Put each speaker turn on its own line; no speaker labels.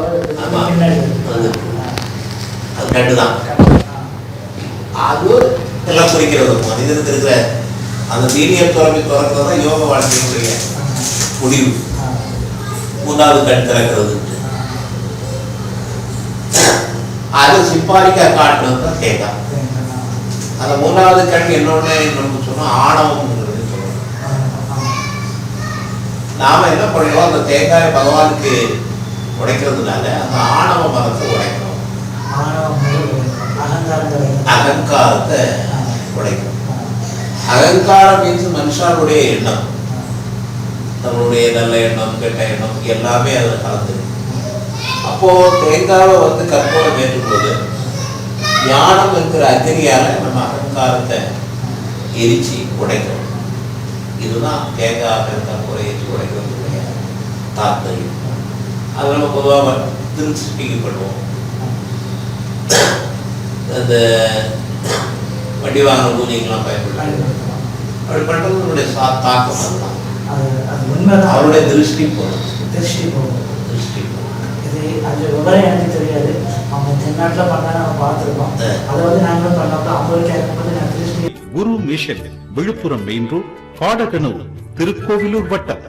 அது. தான் அது எல்லாம் குறிக்கிறது மனிதனுக்கு இருக்கிற அந்த தீனியல் துறவி துறக்கிறது தான் யோக வாழ்க்கையினுடைய முடிவு கண் திறக்கிறது அது சிப்பாரிக்கா காட்டுறது தான் தேங்காய் அந்த மூணாவது கண் என்னொன்னு நம்ம சொன்னோம் ஆணவம் நாம என்ன பண்ணுவோம் அந்த தேங்காயை பகவானுக்கு உடைக்கிறதுனால அந்த ஆணவ மரத்தை உடைக்கணும். அகங்காரத்தை உடைக்கணும். அகங்காரம் மீன்ஸ் மனுஷனுடைய எண்ணம். நம்மளுடைய நல்ல எண்ணம் கெட்ட எண்ணம் எல்லாமே அதில் கலந்துருக்கு அப்போ தேங்காவை வந்து கற்பூரம் ஏற்றும்போது ஞானம் இருக்கிற அக்னியால நம்ம அகங்காரத்தை எரிச்சு உடைக்கணும் இதுதான் தேங்காவை மேல் கற்பூரம் ஏற்றி உடைக்கிறதுடைய தாத்பரியம். அது நம்ம பொதுவாக திருச்சிட்டிக்கு பண்ணுவோம் அந்த வண்டி வாங்கின பூஜைக்கெல்லாம் பயன்படுத்துவோம். அப்படி பண்ணுறது நம்முடைய சா தாக்கம் அதுதான். அவருடைய திருஷ்டி போகும்
திருஷ்டி போகும்
திருஷ்டி போகும்
இது அது விவரம் எனக்கு தெரியாது. அவங்க தென்னாட்டில் பண்ணா நம்ம பார்த்துருக்கோம். அதை வந்து நாங்களும் பண்ணப்போ அவங்க கேட்கும்போது நான் Thirushti
Guru mission Villupuram main road Padaganur Tirukkoyilur வட்டம்.